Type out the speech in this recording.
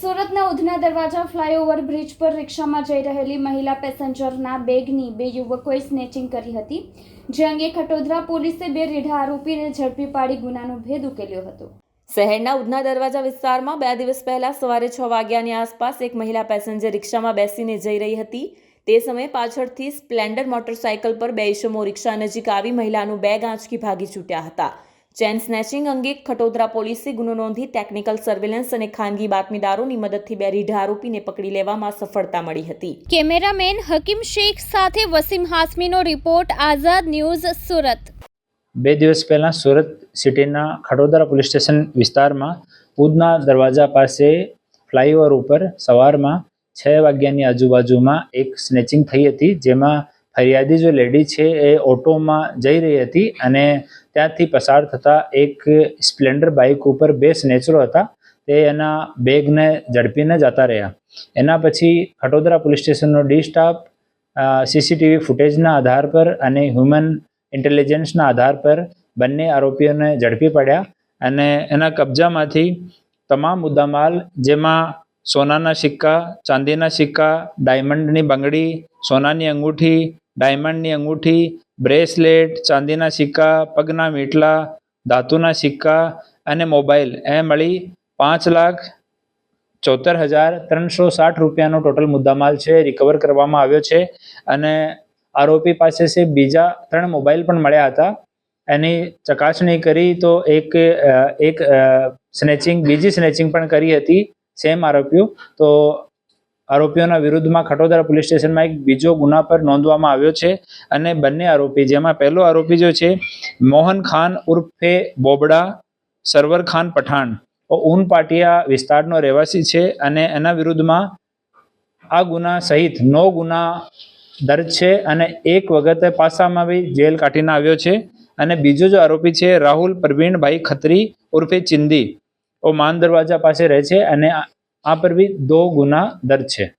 સુરતના ઉધના દરવાજા flyover bridge પર રિક્ષામાં જઈ રહેલી મહિલા પેસેન્જરના બેગની બે યુવકોએ સ્નેચિંગ કરી હતી. જે અંગે ખટોદરા પોલીસે બે રીઢા આરોપીને ઝડપી પાડી ગુનાનો ભેદ ઉકેલ્યો હતો. શહેરના ઉધના દરવાજા વિસ્તારમાં બે દિવસ પહેલા સવારે છ વાગ્યાની આસપાસ એક મહિલા પેસેન્જર રિક્ષામાં બેસીને જઈ રહી હતી. તે સમયે પાછળથી સ્પ્લેન્ડર મોટરસાયકલ પર બે ઈસમો રિક્ષા નજીક આવી મહિલાનું બેગ આંચકી ભાગી છૂટ્યા હતા. ચેન સ્નેચિંગ અંગે ખટોદરા પોલીસે ગુનો નોંધી ટેકનિકલ સર્વેલન્સ અને ખાનગી બાતમીદારોની મદદથી બે રીઢા આરોપીને પકડી લેવામાં સફળતા મળી હતી. કેમેરામેન હકીમ શેખ સાથે વસીમ હાસમીનો રિપોર્ટ આઝાદ ન્યૂઝ સુરત. બે દિવસ પહેલાં સુરત સિટીના ખડોદરા પોલીસ સ્ટેશન વિસ્તારમાં ઉદના દરવાજા પાસે ફ્લાયઓવર ઉપર સવારમાં છ વાગ્યાની આજુબાજુમાં એક સ્નેચિંગ થઈ હતી જેમાં ફરિયાદી જો લેડી છે એ ઓટોમાં જઈ રહી હતી અને ત્યાંથી પસાર થતા એક સ્પ્લેન્ડર બાઇક ઉપર બે સ્નેચરો હતા. તે એના બેગને ઝડપીને જતા રહ્યા. એના પછી ખટોદરા પોલીસ સ્ટેશનનો ડી સ્ટાફ સીસીટીવી ફૂટેજના આધાર પર અને હ્યુમન ઇન્ટેલિજન્સના આધાર પર બંને આરોપીઓને ઝડપી પડ્યા અને એના કબજામાંથી તમામ મુદ્દામાલ જેમાં સોનાના સિક્કા, ચાંદીના સિક્કા, ડાયમંડની બંગડી, સોનાની અંગૂઠી ડાયમંડની અંગૂઠી, બ્રેસલેટ, ચાંદીના સિક્કા, પગના મીટલા ધાતુના સિક્કા અને મોબાઈલ. એ મળી પાંચ લાખ ચોતેર હજાર ત્રણસો સાઠ રૂપિયાનો ટોટલ મુદ્દામાલ છે રિકવર કરવામાં આવ્યો છે. અને આરોપી પાસે છે, બીજા ત્રણ મોબાઈલ પણ મળ્યા હતા. એની ચકાસણી કરી તો એક એક સ્નેચિંગ બીજી સ્નેચિંગ પણ કરી હતી સેમ આરોપીઓ. તો આરોપીઓના વિરુદ્ધમાં ખટોદરા પોલીસ સ્ટેશનમાં એક બીજો ગુના પર નોંધવામાં આવ્યો છે અને બંને આરોપી, જેમાં પહેલો આરોપી જો છે, મોહન ખાન ઉર્ફે બોબડા, સરવર ખાન પઠાણ. ઊન પાટિયા વિસ્તારનો રહેવાસી છે અને એના વિરુદ્ધમાં આ ગુના સહિત નો ગુના દર્જ છે અને એક વખતે પાસામાં બી જેલ કાઢીને આવ્યો છે. અને બીજો જો આરોપી છે, રાહુલ પ્રવીણભાઈ ખત્રી ઉર્ફે ચિંદી. ઓ માન દરવાજા પાસે રહે છે અને આ પર બી દો ગુના દર્જ છે.